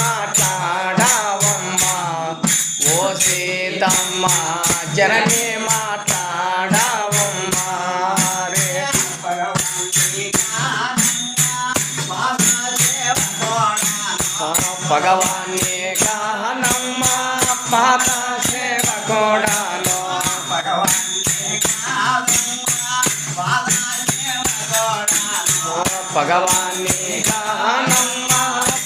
మాట్లాడావమ్మా ఓ సీతమ్మ జనని మాట్లాడావమ్మా భగవాన్ని కానమ్మా పాత సేవ కూడా భగవాన్ని గానమ్మ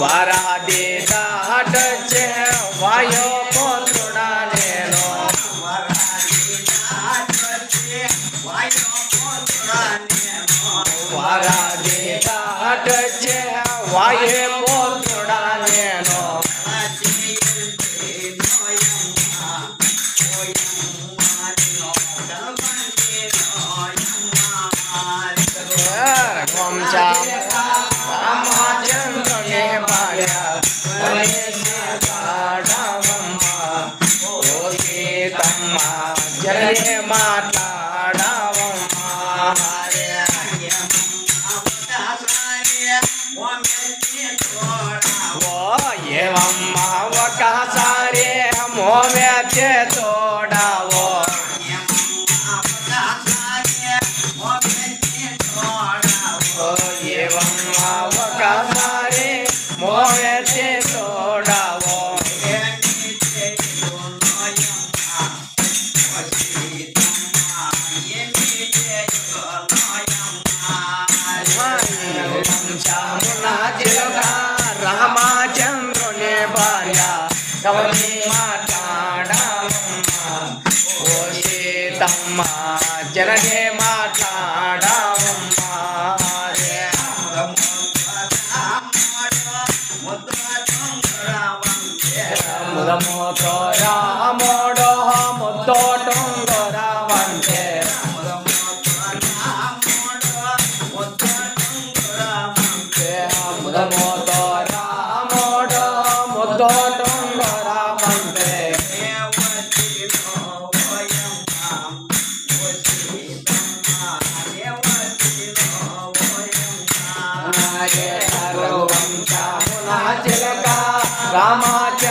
વારા દે દાટ છે વાયો પોતડા ને નો વારા દે દાટ છે વાયે પોતડા ને નો Come, come, come. એવમ વકા સારે મોમે તે તોડાવો మాట్లాడమ్మా ఓ సీతమ్మ జననే మాట్లాడమ్మా రామో రామాచ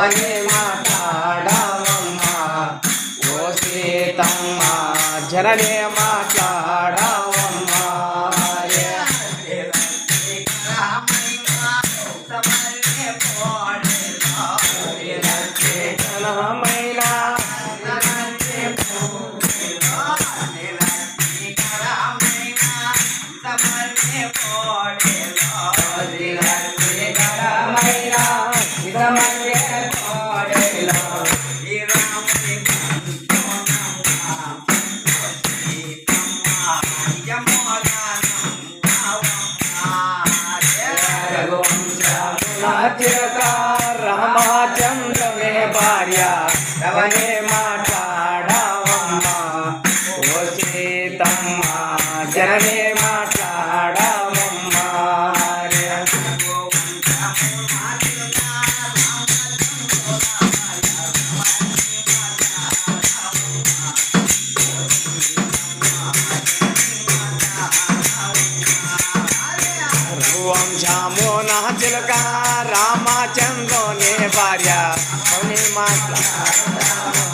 పని మా चिरता रामाचंद्र में बार्या नवने माता डावम्मा ओ सीतम्मा चिलका ચંગો ને બાર્યા મને માતા